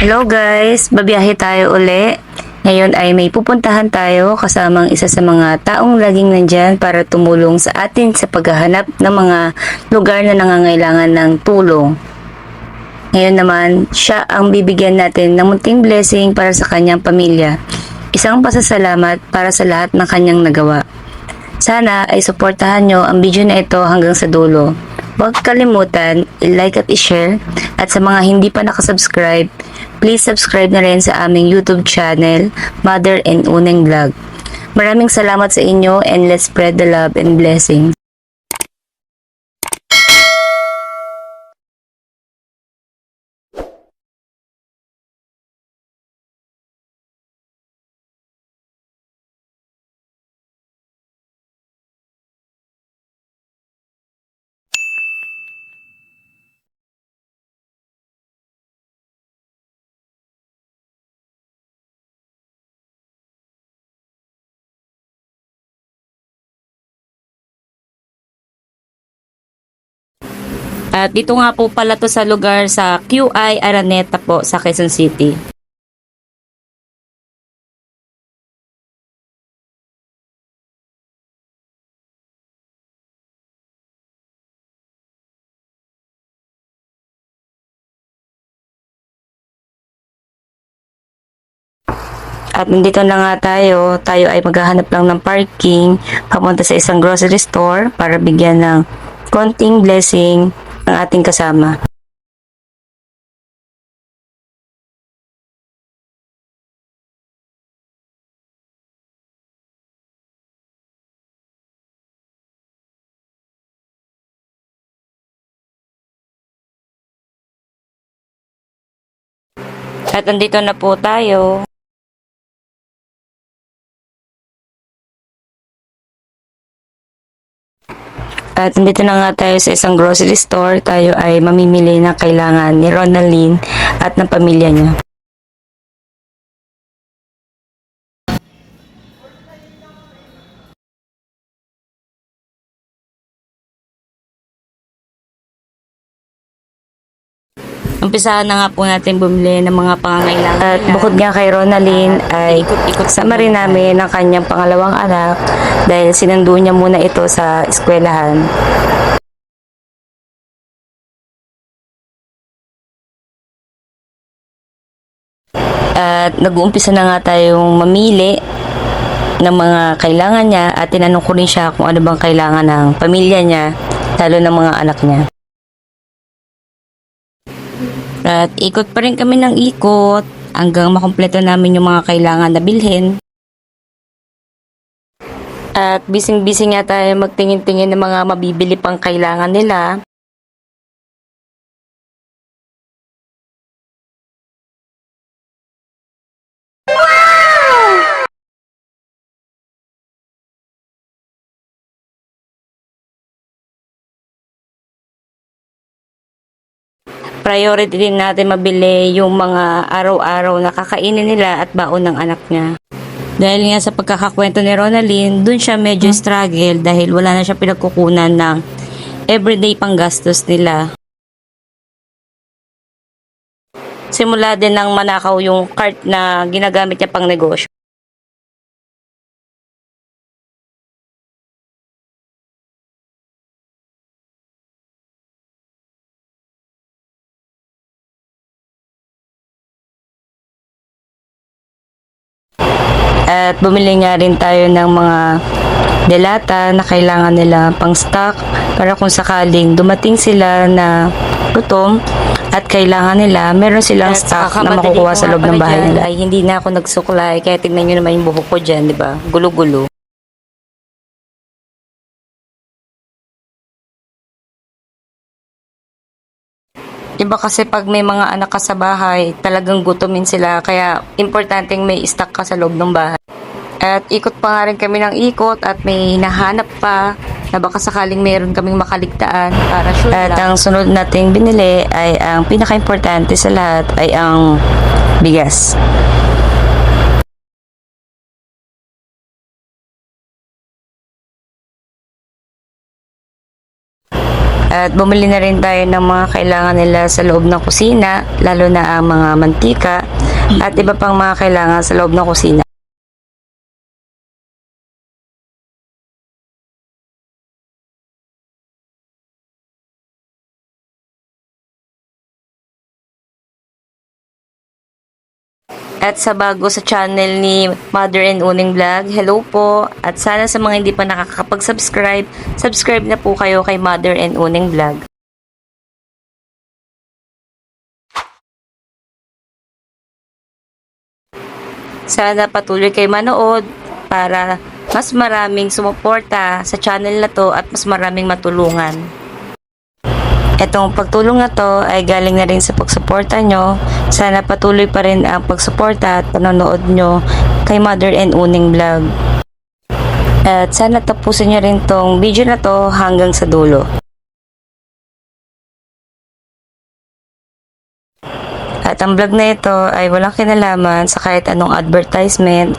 Hello guys, babiyahe tayo uli. Ngayon ay may pupuntahan tayo kasamang isa sa mga taong laging nandyan para tumulong sa atin sa paghahanap ng mga lugar na nangangailangan ng tulong. Ngayon naman, siya ang bibigyan natin ng munting blessing para sa kanyang pamilya. Isang pasasalamat para sa lahat ng kanyang nagawa. Sana ay suportahan nyo ang video na ito hanggang sa dulo. Huwag kalimutan, i-like at i-share. At sa mga hindi pa nakasubscribe, please subscribe na rin sa aming YouTube channel, Mother and Uneng Vlog. Maraming salamat sa inyo and let's spread the love and blessings. At dito nga po pala to sa lugar sa QI Araneta po sa Quezon City. At nandito na nga tayo, tayo ay maghahanap lang ng parking papunta sa isang grocery store para bigyan ng konting blessing ang ating kasama. At nandito na po tayo. At nandito na nga tayo sa isang grocery store. Tayo ay mamimili ng kailangan ni Ronaldine at ng pamilya niya. Umpisahan na nga po natin bumili ng mga pangangailangan. At bukod nga kay Ronaldine ay sama rin namin ng kanyang pangalawang anak dahil sinundo niya muna ito sa eskwelahan. At nag-uumpisa na nga tayong mamili ng mga kailangan niya at tinanong ko rin siya kung ano bang kailangan ng pamilya niya, lalo ng mga anak niya. At ikot pa rin kami ng ikot hanggang makumpleto namin yung mga kailangan na bilhin. At bising-bising nga tayo magtingin-tingin ng mga mabibili pang kailangan nila. Priority din natin mabili yung mga araw-araw na kakainin nila at baon ng anak niya. Dahil nga sa pagkakakwento ni Ronaldine, dun siya medyo struggle dahil wala na siya pinagkukunan ng everyday panggastos nila. Simula din ng manakaw yung cart na ginagamit niya pang negosyo. At bumili nga rin tayo ng mga delata na kailangan nila pang stock para kung sakaling dumating sila na gutom at kailangan nila, meron silang At stock na makukuha sa loob ng bahay nila. Ay hindi na ako nagsuklay kaya tingnan nyo naman yung buhok ko dyan, di ba? Gulo-gulo. Diba kasi pag may mga anak ka sa bahay, talagang gutomin sila. Kaya importanteng may stock ka sa loob ng bahay. At ikot pa nga rin kami ng ikot at may hinahanap pa na baka sakaling meron kaming makaligtaan para sure At ang sunod nating binili ay ang pinaka-importante sa lahat ay ang bigas. At bumili na rin tayo ng mga kailangan nila sa loob ng kusina, lalo na ang mga mantika at iba pang mga kailangan sa loob ng kusina. At sa bago sa channel ni Mother and Uning Vlog, hello po. At sana sa mga hindi pa nakakapag-subscribe, subscribe na po kayo kay Mother and Uning Vlog. Sana patuloy kayo manood para mas maraming sumuporta sa channel na to at mas maraming matulungan. Etong pagtulong na to ay galing na rin sa pagsuporta nyo. Sana patuloy pa rin ang pagsuporta at panonood nyo kay Mother and Uning Vlog. At sana tapusin nyo rin tong video na to hanggang sa dulo. At ang vlog na ito ay walang kinalaman sa kahit anong advertisement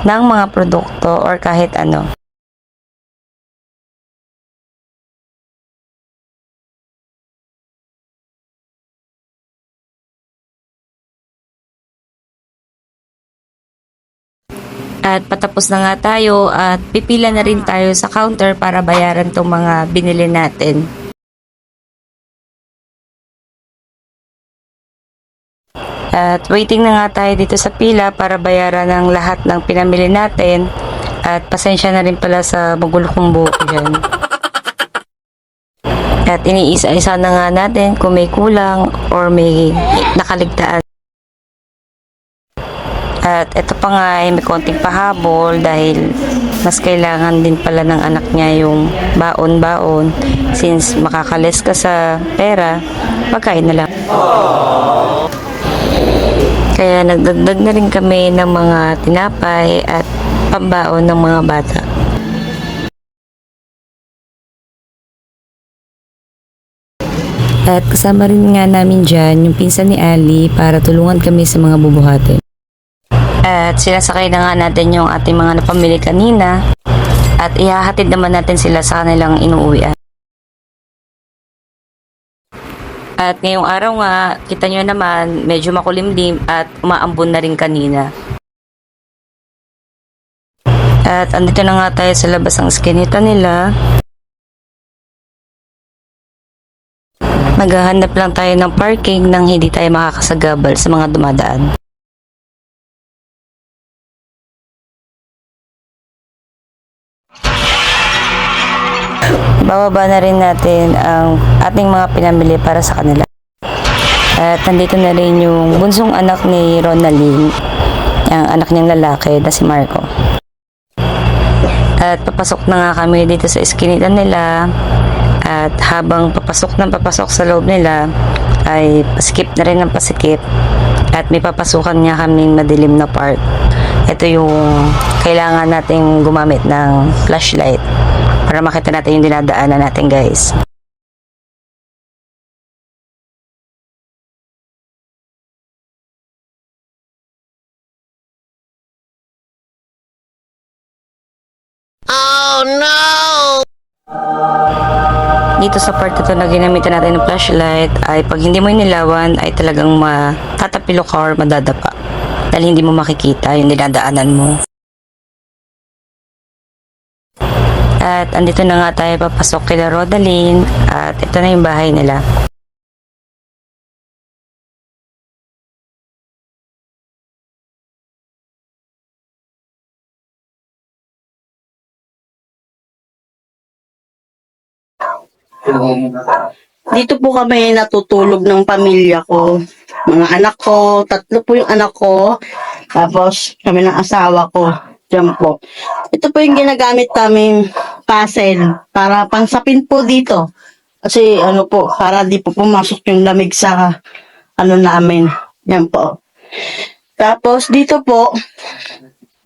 ng mga produkto or kahit ano. At patapos na nga tayo at pipila na rin tayo sa counter para bayaran tong mga binili natin. At waiting na nga tayo dito sa pila para bayaran ang lahat ng pinamili natin. At pasensya na rin pala sa magulo kong buhok dyan. At iniisa-isa na nga natin kung may kulang or may nakaligtaan. At ito pa nga ay may konting pahabol dahil mas kailangan din pala ng anak niya yung baon-baon since makakalis ka sa pera, pagkain na lang. Kaya nagdagdag na rin kami ng mga tinapay at pambaon ng mga bata. At kasama rin nga namin dyan yung pinsan ni Ali para tulungan kami sa mga bubuhatin. At sinasakay na nga natin yung ating mga napamili kanina at ihahatid naman natin sila sa kanilang inuuwian. At ngayong araw nga, kita nyo naman, medyo makulimlim at umaambon na rin kanina. At andito na nga tayo sa labas ng skinita nila. Maghahanap lang tayo ng parking nang hindi tayo makakasagabal sa mga dumadaan. Bababa na rin natin ang ating mga pinamili para sa kanila. At nandito na rin yung bunsong anak ni Ronaldin, ang anak niyang lalaki na si Marco. At papasok na nga kami dito sa iskinita nila. At habang papasok ng papasok sa loob nila, ay pasikip na rin ng pasikip. At may papasukan nga kaming madilim na part. Ito yung kailangan nating gumamit ng flashlight para makita natin yung dinadaanan natin guys. Dito sa part ito na ginamitan natin ng flashlight ay pag hindi mo inilawan ay talagang matatapilo ka or madadapa. Dahil hindi mo makikita yung dinadaanan mo. At andito na nga tayo papasok kila Rodaline at ito na yung bahay nila. Dito po kami natutulog ng pamilya ko. Mga anak ko, tatlo po yung anak ko. Tapos kami ng asawa ko. Diyan po. Ito po yung ginagamit namin puzzle para pangsapin po dito. Kasi ano po, para di po pumasok yung lamig sa ano namin. Yan po. Tapos dito po,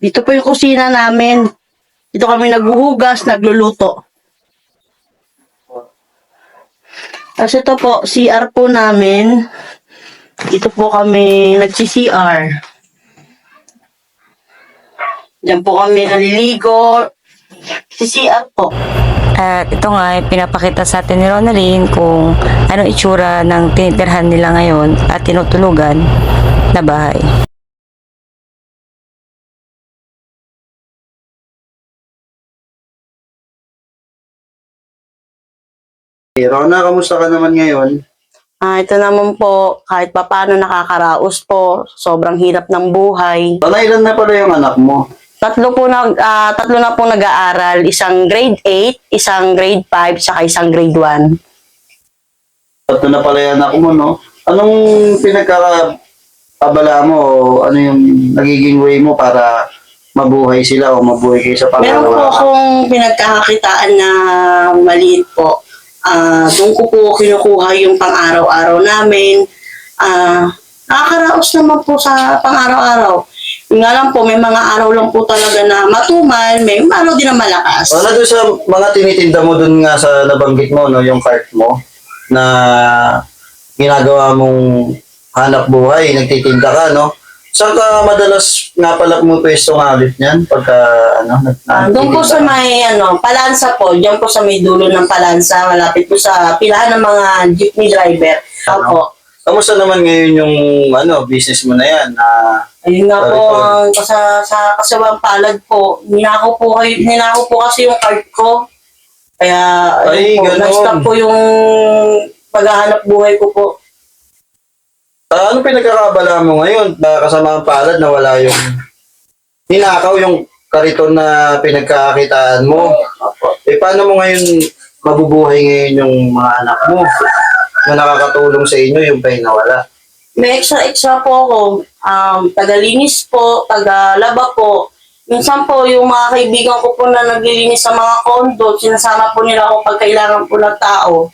dito po yung kusina namin. Dito kami naghuhugas, nagluluto. Tapos ito po, CR po namin. Dito po kami nagsi-CR. Diyan po kami naliligo. Si CR po. At ito nga, ay pinapakita sa atin ni Ronaldin kung anong itsura ng tinitirhan nila ngayon at tinutulugan na bahay. Eh, Rona, kamusta ka naman ngayon? Ah, ito naman po, kahit papaano nakakaraos po, sobrang hirap ng buhay. Rona, ilan na pala yung anak mo? Tatlo po na, ah, tatlo na po nag-aaral, isang grade 8, isang grade 5, saka isang grade 1. Tatlo na pala yung anak mo, no? Anong pinagkakabala mo? Ano yung nagiging way mo para mabuhay sila o mabuhay kayo sa Meron po pangalawa? akong pinagkakakitaan na maliit po. Ah, doon ko po kinukuha yung pang-araw-araw namin. Ah, nakakaraos naman po sa pang-araw-araw. Yung nga lang po, may mga araw lang po talaga na matumal, may araw din na malakas. Ano doon sa mga tinitinda mo doon nga sa nabanggit mo, no, yung cart mo, na ginagawa mong hanap buhay, nagtitinda ka, no? Saan ka madalas nga pala pumupwesto ng habit niyan pagka, ano, Ah, doon po sa may ano, palansa po, diyan po sa may dulo ng palansa, malapit po sa pilahan ng mga jeepney driver. Opo. Kamusta naman ngayon yung ano, business mo na yan? Na Ayun nga po, ang kasa, sa kasawang palad po, ninako po, kayo, ninako po kasi yung card ko. Kaya, Ay, ayun po, ganon. na-stop po yung paghahanap buhay ko po. Ah, ano pinagkakabala mo ngayon? Na kasama ang palad na wala yung ninakaw yung kariton na pinagkakakitaan mo. Eh, paano mo ngayon mabubuhay ngayon yung mga anak mo na nakakatulong sa inyo yung pain na wala? May extra-extra po ako. Um, taga-linis po, taga-laba po. Minsan po, yung mga kaibigan ko po na naglilinis sa mga kondo, sinasama po nila ako pag kailangan po ng tao.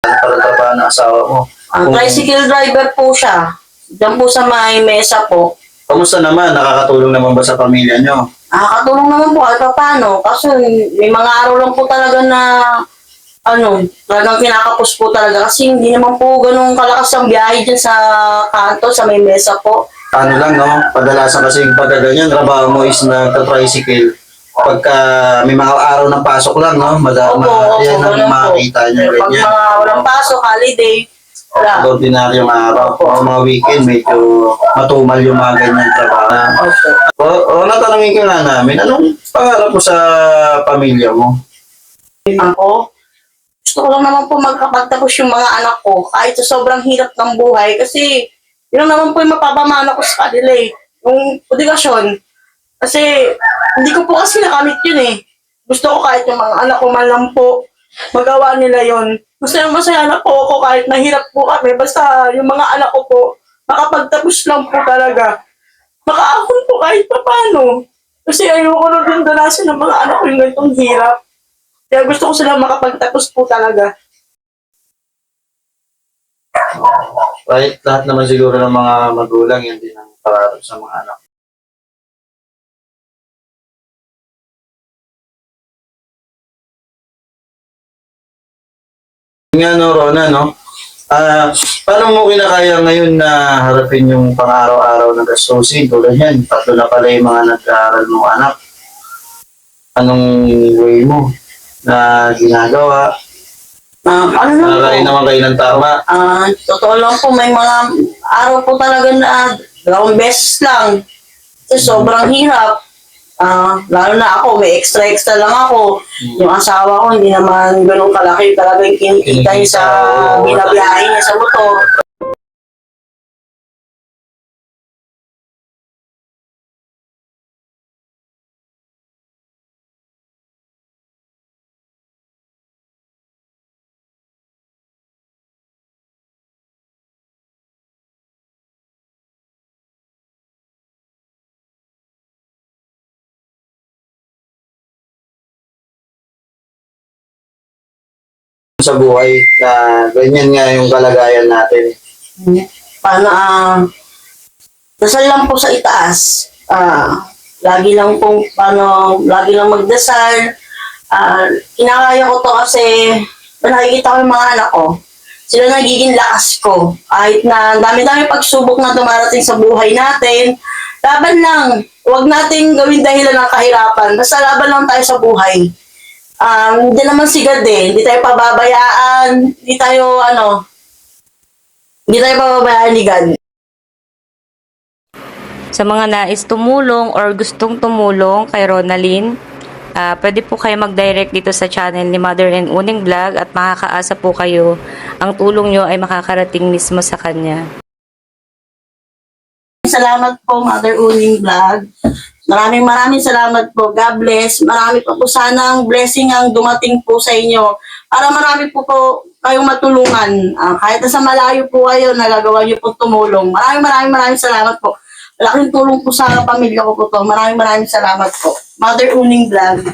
Ano para trabaho ng asawa mo? Ang Kung- tricycle driver po siya. Diyan po sa may mesa po. Kamusta naman? Nakakatulong naman ba sa pamilya nyo? Nakakatulong naman po kahit pa paano. Kaso may mga araw lang po talaga na ano, talagang kinakapos po talaga kasi hindi naman po ganun kalakas ang biyahe dyan sa kanto, sa may mesa po. ano lang, no? Kadalasan kasi yung pagkaganyan, trabaho mo is nagka-tricycle. Pagka may mga araw ng pasok lang, no? Madama, Opo, yan ang makikita nyo Pag ganyan. mga walang pasok, holiday, wala. Ordinaryong araw. O mga weekend, medyo matumal yung mga ganyan trabaho. Opo. O, o natanungin ka nga namin, anong pangarap mo sa pamilya mo? Ako, gusto ko lang naman po magkapagtapos yung mga anak ko kahit sa sobrang hirap ng buhay kasi yun naman po yung mapapamana ko sa kanila eh. Yung edukasyon. Kasi hindi ko po kasi nakamit yun eh. Gusto ko kahit yung mga anak ko man lang po magawa nila yon. Masaya masaya na po ako kahit nahirap po kami. Basta yung mga anak ko po makapagtapos lang po talaga. Makaahon po kahit pa paano. Kasi ayoko na din danasin ng mga anak ko yung ganitong hirap. Kaya gusto ko sila makapagtapos po talaga. Right? Lahat naman siguro ng mga magulang, yun din ang pangarap sa mga anak. Nga no, Rona, no? Ah, paano mo kinakaya ngayon na harapin yung pang-araw-araw na gastusin? Tulad yan, tatlo na pala yung mga nag-aaral mong anak. Anong way mo na ginagawa? Ah, ano Nakakain po? naman kayo ng tama. Ah, totoo lang po, may mga araw po talaga na dalawang beses lang. Kasi sobrang hirap. Ah, lalo na ako, may extra-extra lang ako. Yung asawa ko, hindi naman ganun kalaki talaga yung kinikita niya sa binabiyahe niya sa motor. Sa buhay na ganyan nga yung kalagayan natin. Paano, ah, dasal lang po sa itaas. Ah, lagi lang po, paano, lagi lang magdasal. Ah, kinakaya ko to kasi nakikita ko yung mga anak ko. Sila nagiging lakas ko. Kahit na ang dami-dami pagsubok na dumarating sa buhay natin, laban lang. Huwag nating gawin dahilan ng kahirapan. Basta laban lang tayo sa buhay. Um, hindi naman sigad eh. Hindi tayo pababayaan. Hindi tayo, ano, hindi tayo pababayaan ni God. Sa mga nais tumulong or gustong tumulong kay Ronalyn, ah, pwede po kayo mag-direct dito sa channel ni Mother and Uning Vlog at makakaasa po kayo. Ang tulong nyo ay makakarating mismo sa kanya. Salamat po, Mother Uning Vlog. Maraming maraming salamat po. God bless. Marami pa po sana ang blessing ang dumating po sa inyo. Para marami po po kayong matulungan. Ah, kahit sa malayo po kayo, nagagawa niyo po tumulong. Maraming maraming maraming salamat po. Malaking tulong po sa pamilya ko po to. Maraming maraming salamat po. Mother Uning Vlog.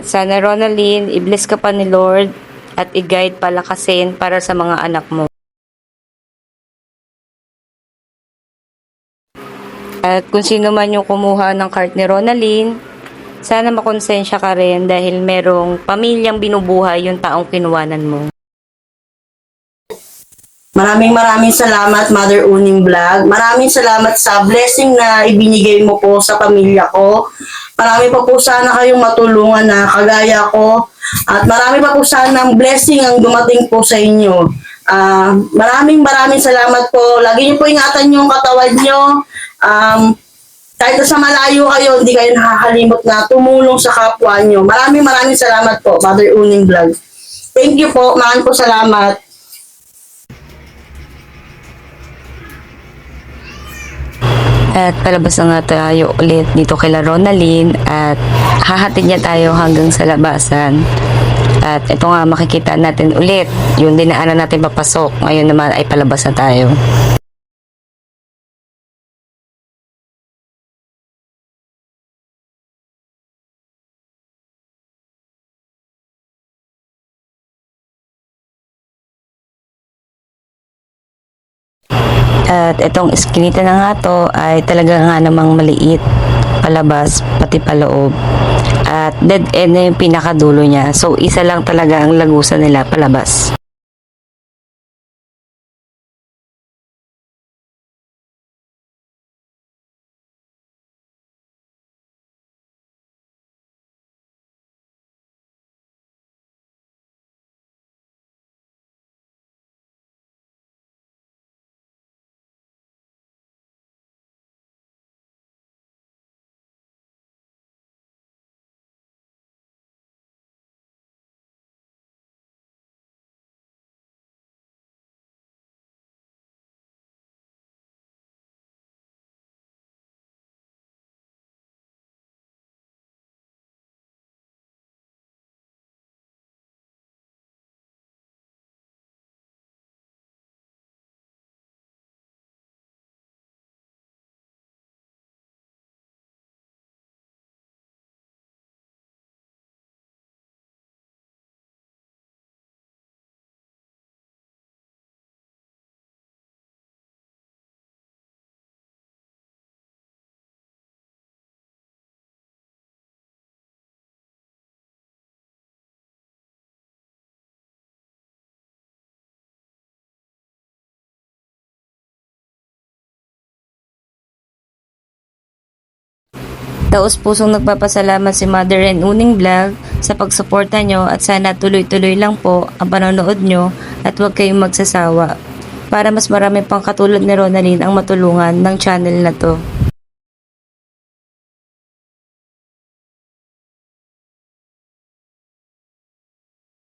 At sana Ronaldin, i-bless ka pa ni Lord at i-guide palakasin para sa mga anak mo. At kung sino man yung kumuha ng cart ni Ronaldin, sana makonsensya ka rin dahil merong pamilyang binubuhay yung taong kinuwanan mo. Maraming maraming salamat, Mother Uning Vlog. Maraming salamat sa blessing na ibinigay mo po sa pamilya ko. Marami pa po sana kayong matulungan na kagaya ko. At marami pa po sana ang blessing ang dumating po sa inyo. Ah, maraming maraming salamat po. Lagi niyo po ingatan yung katawan niyo. Um, kahit sa malayo kayo, hindi kayo nakakalimot na tumulong sa kapwa niyo. Maraming maraming salamat po, Mother Uning Vlog. Thank you po. Maraming po salamat. At palabas na nga tayo ulit dito kila Ronaldin at hahatid niya tayo hanggang sa labasan. At ito nga makikita natin ulit yung dinaanan natin papasok. Ngayon naman ay palabas na tayo. At itong iskinita na nga to ay talaga nga namang maliit palabas pati paloob. At dead end na yung pinakadulo niya. So isa lang talaga ang lagusan nila palabas. Taos pusong nagpapasalamat si Mother and Uning Vlog sa pagsuporta nyo at sana tuloy-tuloy lang po ang panonood nyo at huwag kayong magsasawa para mas marami pang katulad ni Ronaldin ang matulungan ng channel na to.